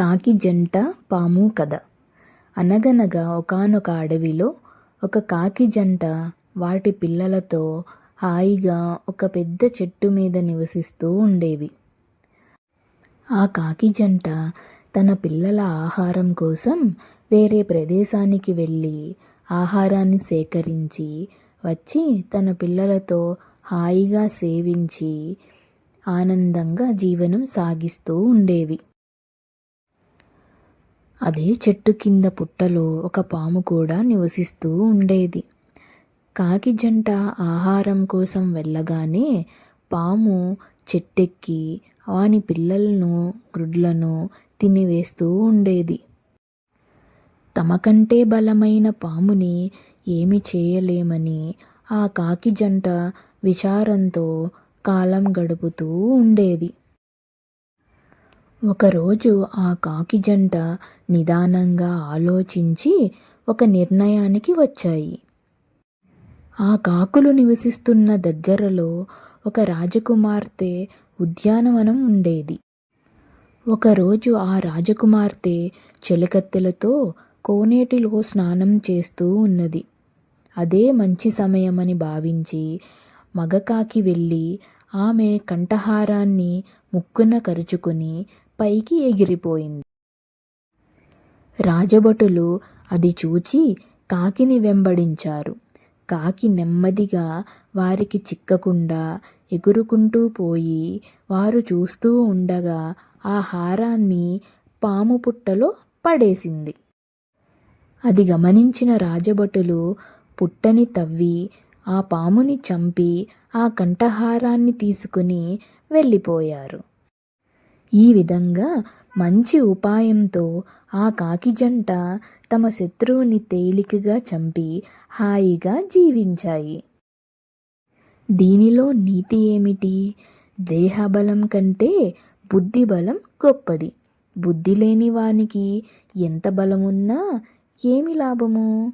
కాకి జంట పాము కథ. అనగనగా ఒకానొక అడవిలో ఒక కాకి జంట వాటి పిల్లలతో హాయిగా ఒక పెద్ద చెట్టు మీద నివసిస్తూ ఉండేవి. ఆ కాకి జంట తన పిల్లల ఆహారం కోసం వేరే ప్రదేశానికి వెళ్ళి ఆహారాన్ని సేకరించి వచ్చి తన పిల్లలతో హాయిగా సేవించి ఆనందంగా జీవనం సాగిస్తూ ఉండేవి. అదే చెట్టు కింద పుట్టలో ఒక పాము కూడా నివసిస్తూ ఉండేది. కాకి జంట ఆహారం కోసం వెళ్ళగానే పాము చెట్టెక్కి వాని పిల్లలను గ్రుడ్లను తినివేస్తూ ఉండేది. తమకంటే బలమైన పాముని ఏమి చేయలేమని ఆ కాకి జంట విచారంతో కాలం గడుపుతూ ఉండేది. ఒకరోజు ఆ కాకి జంట నిదానంగా ఆలోచించి ఒక నిర్ణయానికి వచ్చాయి. ఆ కాకులు నివసిస్తున్న దగ్గరలో ఒక రాజకుమార్తె ఉద్యానవనం ఉండేది. ఒకరోజు ఆ రాజకుమార్తె చెలికత్తెలతో కోనేటిలో స్నానం చేస్తూ ఉన్నది. అదే మంచి సమయమని భావించి మగకాకి వెళ్ళి ఆమె కంఠహారాన్ని ముక్కున కరుచుకొని పైకి ఎగిరిపోయింది. రాజభటులు అది చూచి కాకిని వెంబడించారు. కాకి నెమ్మదిగా వారికి చిక్కకుండా ఎగురుకుంటూ పోయి వారు చూస్తూ ఉండగా ఆ హారాన్ని పాము పుట్టలో పడేసింది. అది గమనించిన రాజభటులు పుట్టని తవ్వి ఆ పాముని చంపి ఆ కంఠహారాన్ని తీసుకుని వెళ్ళిపోయారు. ఈ విధంగా మంచి ఉపాయంతో ఆ కాకి జంట తమ శత్రువుని తేలికగా చంపి హాయిగా జీవించాయి. దీనిలో నీతి ఏమిటి? దేహబలం కంటే బుద్ధి బలం గొప్పది. బుద్ధి లేని వానికి ఎంత బలమున్నా ఏమి లాభము?